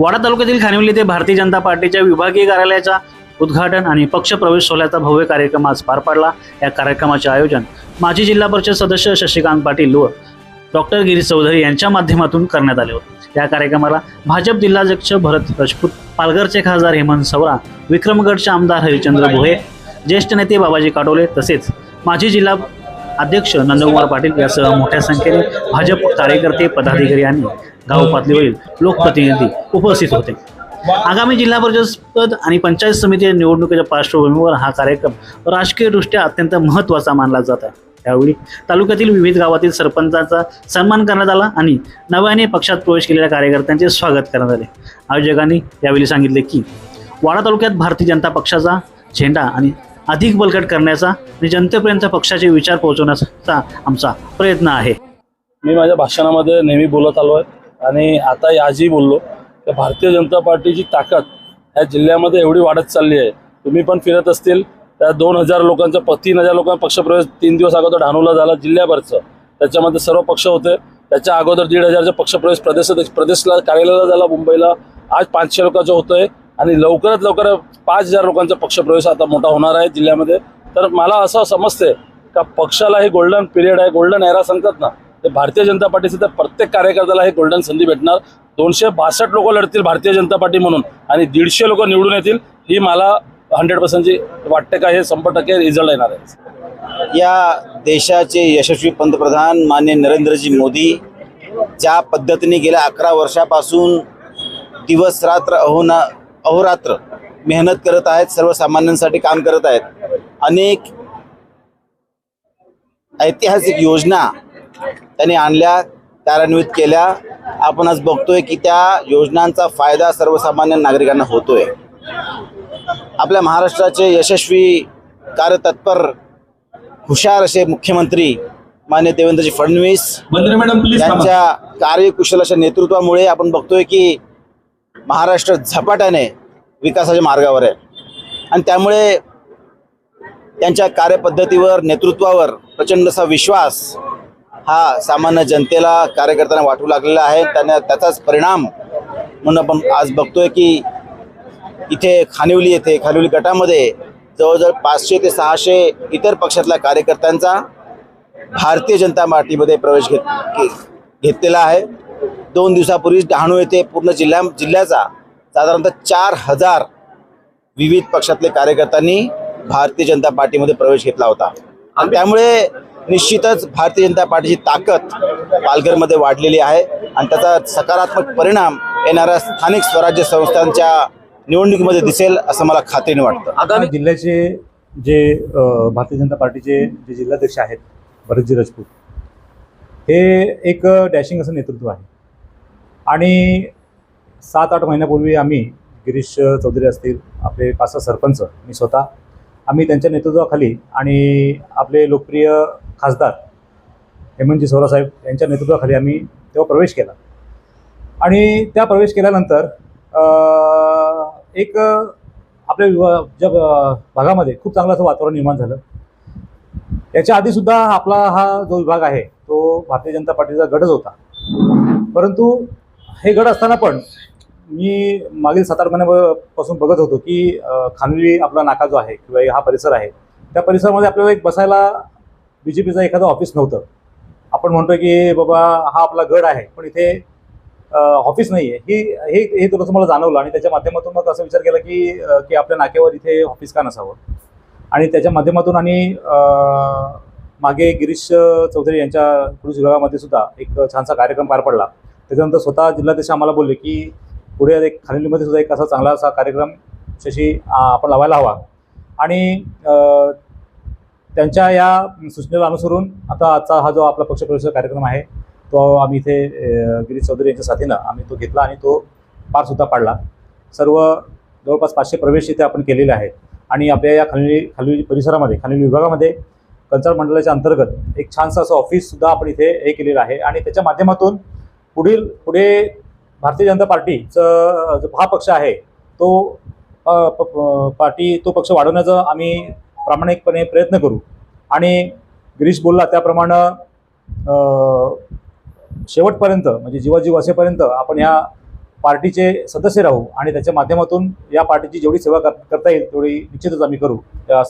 वाडा तालुक्यातील खानिवली येथे भारतीय जनता पार्टीच्या विभागीय कार्यालयाचा उद्घाटन आणि पक्ष प्रवेश सोहळ्याचा भव्य कार्यक्रम आज पार पडला. या कार्यक्रमाचे आयोजन माजी जिल्हा परिषद सदस्य शशिकांत पाटील व डॉक्टर गिरीश चौधरी यांच्या माध्यमातून करण्यात आले होते. या कार्यक्रमाला भाजप जिल्हाध्यक्ष भरत राजपूत पालघरचे खासदार हेमंत सवरा विक्रमगडचे आमदार हरिचंद्र भोये ज्येष्ठ नेते बाबाजी काटोले तसेच माजी जिल्हा अध्यक्ष नंदकुमार पाटील यासह मोठ्या संख्येने भाजप कार्यकर्ते पदाधिकारी आणि गाव पातळीवरील लोकप्रतिनिधी उपस्थित होते. आगामी जिल्हा परिषद आणि पंचायत समिती निवडणुकीच्या पार्श्वभूमीवर हा कार्यक्रम राजकीयदृष्ट्या अत्यंत महत्त्वाचा मानला जात आहे. त्यावेळी तालुक्यातील विविध गावातील सरपंचाचा सन्मान करण्यात आला आणि नव्याने पक्षात प्रवेश केलेल्या कार्यकर्त्यांचे स्वागत करण्यात आले. आयोजकांनी यावेळी सांगितले की वाडा तालुक्यात भारतीय जनता पक्षाचा झेंडा आणि अधिक बळकट करण्याचा आणि जनतेपर्यंत पक्षाचे विचार पोहोचवण्याचा आमचा प्रयत्न आहे. मी माझ्या भाषणामध्ये नेहमी बोलत आलो आहे आणि आता आजही बोललो. की भारतीय जनता पार्टीची ताकद ह्या जिल्ह्यामध्ये एवढी वाढत चालली आहे. तुम्ही पण फिरत असतील. त्या दोन हजार लोकांचा प तीन हजार लोकांचा पक्षप्रवेश तीन दिवस अगोदर डहाणूला झाला जिल्ह्याभरचं. त्याच्यामध्ये सर्व पक्ष होते. त्याच्या अगोदर दीड हजारचा पक्षप्रवेश प्रदेश प्रदेशला कार्यालयाला झाला मुंबईला. आज पाचशे लोकांचं होतंय. आणि लवकरात लवकर पाच हजार लोकांचा पक्षप्रवेश आता मोठा होणार आहे जिल्ह्यामध्ये. तर मला असं समजते का पक्षाला हे गोल्डन पिरियड आहे गोल्डन एरा सांगतात ना. ते भारतीय जनता पार्टीचं तर प्रत्येक कार्यकर्त्याला हे गोल्डन संधी भेटणार. दोनशे बासष्ट लोक लढतील भारतीय जनता पार्टी म्हणून आणि दीडशे लोक निवडून येतील ही मला हंड्रेड पर्सेंटची वाटते का हे शंभर टक्के रिझल्ट येणार आहे. या देशाचे यशस्वी पंतप्रधान मान्य नरेंद्रजी मोदी ज्या पद्धतीने गेल्या अकरा वर्षापासून दिवस रात्र अहोना अहोरात्र मेहनत करत आहेत सर्वसामान्यांसाठी काम करत आहेत. अनेक ऐतिहासिक योजना त्यांनी आणल्या कार्यान्वित केल्या. आपण आज बघतोय की त्या योजनांचा फायदा सर्वसामान्य नागरिकांना होतोय. आपल्या महाराष्ट्राचे यशस्वी कार्यतत्पर हुशार असे मुख्यमंत्री मान्य देवेंद्रजी फडणवीस. त्यांच्या कार्यकुशल अशा नेतृत्वामुळे आपण बघतोय की महाराष्ट्र झपाट्याने विकासाच्या मार्गावर आहे. आणि त्यामुळे त्यांच्या कार्यपद्धतीवर नेतृत्वावर प्रचंड असा विश्वास हा सामान्य जनतेला कार्यकर्त्यांना वाटू लागलेला आहे. त्यांना त्याचाच परिणाम म्हणून आपण आज बघतोय की इथे खानिवली येथे खानिवली गटामध्ये जवळजवळ पाचशे ते सहाशे इतर पक्षातल्या कार्यकर्त्यांचा भारतीय जनता पार्टीमध्ये प्रवेश घेत घे- घेतलेला आहे. दोन दिवसापूर्वी डहाणू येथे पूर्ण जिल्ह्या जिल्ह्याचा साधारणतः चार हजार विविध पक्षातले कार्यकर्त्यांनी भारतीय जनता पार्टीमध्ये प्रवेश घेतला होता. आणि त्यामुळे निश्चितच भारतीय जनता पार्टीची ताकद पालघरमध्ये वाढलेली आहे. आणि त्याचा सकारात्मक परिणाम येणाऱ्या स्थानिक स्वराज्य संस्थांच्या निवडणुकीमध्ये दिसेल असं मला खात्रीने वाटतं. आता जिल्ह्याचे जे भारतीय जनता पार्टीचे जे जिल्हाध्यक्ष आहेत भरतजी राजपूत हे एक डॅशिंग असं नेतृत्व आहे. आणि सात आठ महिन्यापूर्वी आम्ही गिरीश चौधरी असतील आपले पाच सरपंच मी स्वतः आम्ही त्यांच्या नेतृत्वाखाली आणि आपले लोकप्रिय खासदार हेमंतजी सोरासाहेब यांच्या नेतृत्वाखाली आम्ही तेव्हा प्रवेश केला. आणि त्या प्रवेश केल्यानंतर एक आपल्या विवा ज्या भागामध्ये खूप चांगलं असं वातावरण निर्माण झालं. याच्या आधीसुद्धा आपला हा जो विभाग आहे तो भारतीय जनता पार्टीचा गडच होता. परंतु हे गड असताना पण मी मागील सात आठ महिन्यापासून बघत होतो की खानवी आपला नाका जो आहे किंवा हा परिसर आहे त्या परिसरामध्ये आपल्याला एक बसायला बी जे पीचं एखादं ऑफिस नव्हतं. आपण म्हणतोय की बाबा हा आपला गड आहे पण इथे ऑफिस नाही आहे ही हे हे थोडंसं मला जाणवलं आणि त्याच्या माध्यमातून मग असा विचार केला की की आपल्या नाक्यावर इथे ऑफिस का नसावं? आणि त्याच्या माध्यमातून आणि मागे गिरीश चौधरी यांच्या पुरुष विभागामध्ये सुद्धा एक छानसा कार्यक्रम पार पडला. त्याच्यानंतर स्वतः जिल्हाध्यक्ष आम्हाला बोलले की पुढे एक खालीमध्ये सुद्धा एक असा चांगला असा कार्यक्रम शशी आपण लावायला हवा. आणि त्यांच्या या सूचनेला अनुसरून आता आजचा हा जो आपला पक्षप्रवेशाचा कार्यक्रम आहे तो आम्ही इथे गिरीश चौधरी यांच्या साथीनं आम्ही तो घेतला आणि तो पारसुद्धा पाडला. सर्व जवळपास पाचशे प्रवेश इथे आपण केलेले आहेत. आणि आपल्या या खाली खाली परिसरामध्ये खालील विभागामध्ये कल्चर मंडळाच्या अंतर्गत एक छानसं असं ऑफिससुद्धा आपण इथे हे केलेलं आहे. आणि त्याच्या माध्यमातून पुढील पुढे भारतीय जनता पार्टीचं जो हा पक्ष आहे तो प- पार्टी तो पक्ष वाढवण्याचा आम्ही प्रामाणिकपणे प्रयत्न करू. आणि गिरीश बोलला त्याप्रमाणे शेवटपर्यंत म्हणजे जीवाजीव असेपर्यंत आपण ह्या पार्टीचे सदस्य राहू आणि त्याच्या माध्यमातून या पार्टीची जेवढी सेवा कर- करता येईल तेवढी निश्चितच आम्ही करू. असं